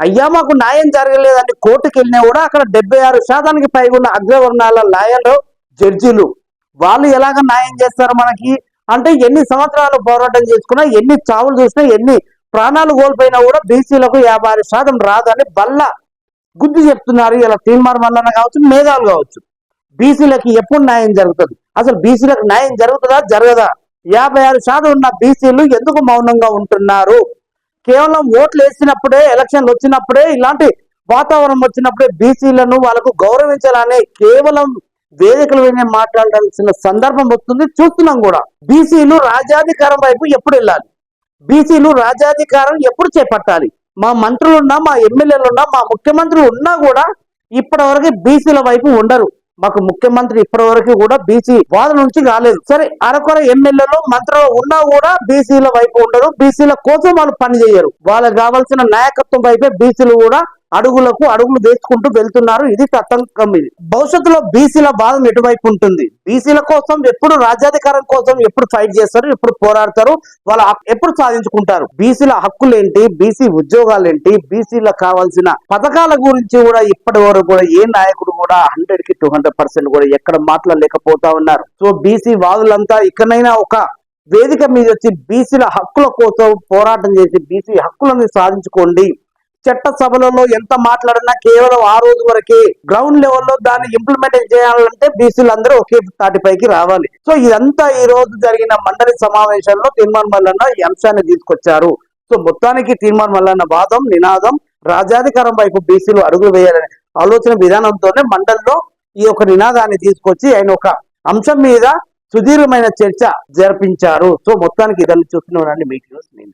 అయ్యా మాకు న్యాయం జరగలేదని కోర్టుకు వెళ్ళినా కూడా అక్కడ డెబ్బై ఆరు శాతానికి పైగా ఉన్న అగ్రవర్ణాల లాయర్లు జడ్జీలు వాళ్ళు ఎలాగ న్యాయం చేస్తారు మనకి? అంటే ఎన్ని సంవత్సరాలు పోరాటం చేసుకున్నా ఎన్ని చావులు చూసినా ఎన్ని ప్రాణాలు కోల్పోయినా కూడా బీసీలకు యాభై ఆరు శాతం రాదని బల్ల గుద్ది చెప్తున్నారు. ఇలా తీర్మార్ వల్ల కావచ్చు మేధావులు కావచ్చు. బీసీలకి ఎప్పుడు న్యాయం జరుగుతుంది? అసలు బీసీలకు న్యాయం జరుగుతుందా జరగదా? యాభై ఆరు శాతం ఉన్న బీసీలు ఎందుకు మౌనంగా ఉంటున్నారు? కేవలం ఓట్లు వేసినప్పుడే ఎలక్షన్లు వచ్చినప్పుడే ఇలాంటి వాతావరణం వచ్చినప్పుడే బీసీలను వాళ్ళకు గౌరవించాలని కేవలం వేదికల మీద మాట్లాడాల్సిన సందర్భం వస్తుంది. చూస్తున్నాం కూడా. బీసీలు రాజ్యాధికారం వైపు ఎప్పుడు వెళ్ళాలి? బీసీలు రాజ్యాధికారం ఎప్పుడు చేపట్టాలి? మా మంత్రులున్నా మా ఎమ్మెల్యేలు ఉన్నా మా ముఖ్యమంత్రి ఉన్నా కూడా ఇప్పటి వరకు బీసీల వైపు ఉండరు. మాకు ముఖ్యమంత్రి ఇప్పటి వరకు కూడా బీసీ వాదన నుంచి రాలేదు. సరే అరకొర ఎమ్మెల్యేలు మంత్రులు ఉన్నా కూడా బీసీల వైపు ఉండరు. బీసీల కోసం వాళ్ళు పని చేయరు వాళ్ళకి కావాల్సిన నాయకత్వం వైపే బీసీలు కూడా అడుగులకు అడుగులు వేసుకుంటూ వెళ్తున్నారు. ఇది తతంకం ఇది. భవిష్యత్తులో బీసీల బాధం ఎటువైపు ఉంటుంది? బీసీల కోసం ఎప్పుడు రాజ్యాధికారం కోసం ఎప్పుడు ఫైట్ చేస్తారు? ఎప్పుడు పోరాడతారు? వాళ్ళ ఎప్పుడు సాధించుకుంటారు? బీసీల హక్కులు ఏంటి బీసీ ఉద్యోగాలేంటి? బీసీల కావాల్సిన పథకాల గురించి కూడా ఇప్పటి వరకు కూడా ఏ నాయకుడు కూడా హండ్రెడ్కి టూ హండ్రెడ్ పర్సెంట్ కూడా ఎక్కడ మాట్లాడలేకపోతా ఉన్నారు. సో బీసీ వాదులంతా ఇక్కడైనా ఒక వేదిక మీద వచ్చి బీసీల హక్కుల కోసం పోరాటం చేసి బీసీ హక్కులను సాధించుకోండి. చట్ట సభలలో ఎంత మాట్లాడినా కేవలం ఆ రోజు వరకే గ్రౌండ్ లెవెల్లో దాన్ని ఇంప్లిమెంట్ చేయాలంటే బీసీలు అందరూ ఒకే తాటిపైకి రావాలి. సో ఇదంతా ఈ రోజు జరిగిన మండలి సమావేశంలో తీర్మానం మల్లన్న ఈ అంశాన్ని తీసుకొచ్చారు. సో మొత్తానికి తీర్మానం మల్లన్న వాదం నినాదం రాజ్యాధికారం వైపు బీసీలు అడుగులు వేయాలనే ఆలోచన విధానంతోనే మండలిలో ఈ యొక్క నినాదాన్ని తీసుకొచ్చి ఆయన ఒక అంశం మీద సుదీర్ఘమైన చర్చ జరిపించారు. సో మొత్తానికి ఇదని చూస్తున్నానండి మీకు నేను